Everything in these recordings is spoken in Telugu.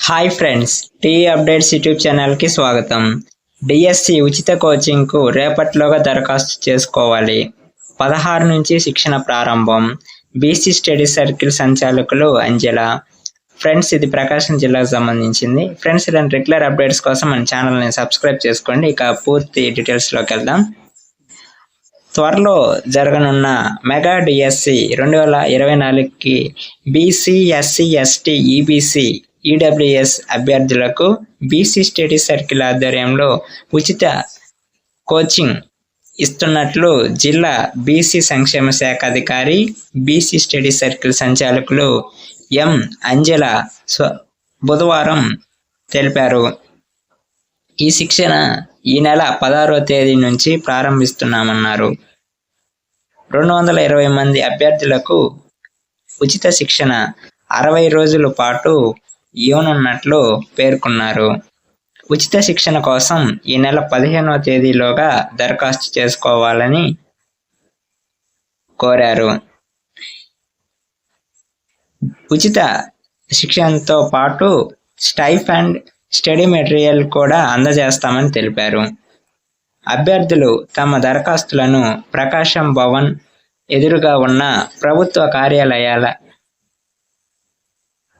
Hi friends T updates YouTube ఛానల్కి స్వాగతం. డిఎస్సి ఉచిత కోచింగ్కు రేపట్లోగా దరఖాస్తు చేసుకోవాలి. పదహారు నుంచి శిక్షణ ప్రారంభం. బీసీ స్టడీ సర్కిల్ సంచాలకులు అంజల. ఫ్రెండ్స్ ఇది ప్రకాశం జిల్లాకు సంబంధించింది. ఫ్రెండ్స్ ఇలాంటి రెగ్యులర్ అప్డేట్స్ కోసం మన ఛానల్ని సబ్స్క్రైబ్ చేసుకోండి. ఇక పూర్తి డీటెయిల్స్లోకి వెళ్దాం. త్వరలో జరగనున్న మెగా డిఎస్సి రెండు వేల ఇరవై నాలుగుకి BC SC ST EBC EWS అభ్యర్థులకు బీసీ స్టడీ సర్కిల్ ఆధ్వర్యంలో ఉచిత కోచింగ్ ఇస్తున్నట్లు జిల్లా బీసీ సంక్షేమ శాఖ అధికారి బీసీ స్టడీ సర్కిల్ సంచాలకులు ఎం. అంజల స్వ బుధవారం తెలిపారు. ఈ శిక్షణ ఈ నెల పదహారవ తేదీ నుంచి ప్రారంభిస్తున్నామన్నారు. రెండు వందల ఇరవై మంది అభ్యర్థులకు ఉచిత శిక్షణ అరవై రోజుల పాటు ఇవ్వనున్నట్లు పేర్కొన్నారు. ఉచిత శిక్షణ కోసం ఈ నెల పదిహేనవ తేదీలోగా దరఖాస్తు చేసుకోవాలని కోరారు. ఉచిత శిక్షణతో పాటు స్టైఫ్ అండ్ స్టడీ మెటీరియల్ కూడా అందజేస్తామని తెలిపారు. అభ్యర్థులు తమ దరఖాస్తులను ప్రకాశం భవన్ ఎదురుగా ఉన్న ప్రభుత్వ కార్యాలయాల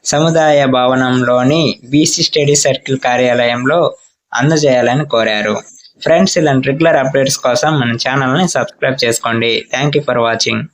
సముదాయ భవనంలోని బీసీ స్టడీ సర్కిల్ కార్యాలయంలో అందజేయాలని కోరారు. ఫ్రెండ్స్ ఇలాంటి రెగ్యులర్ అప్డేట్స్ కోసం మన ఛానల్ని సబ్స్క్రైబ్ చేసుకోండి. Thank you for watching.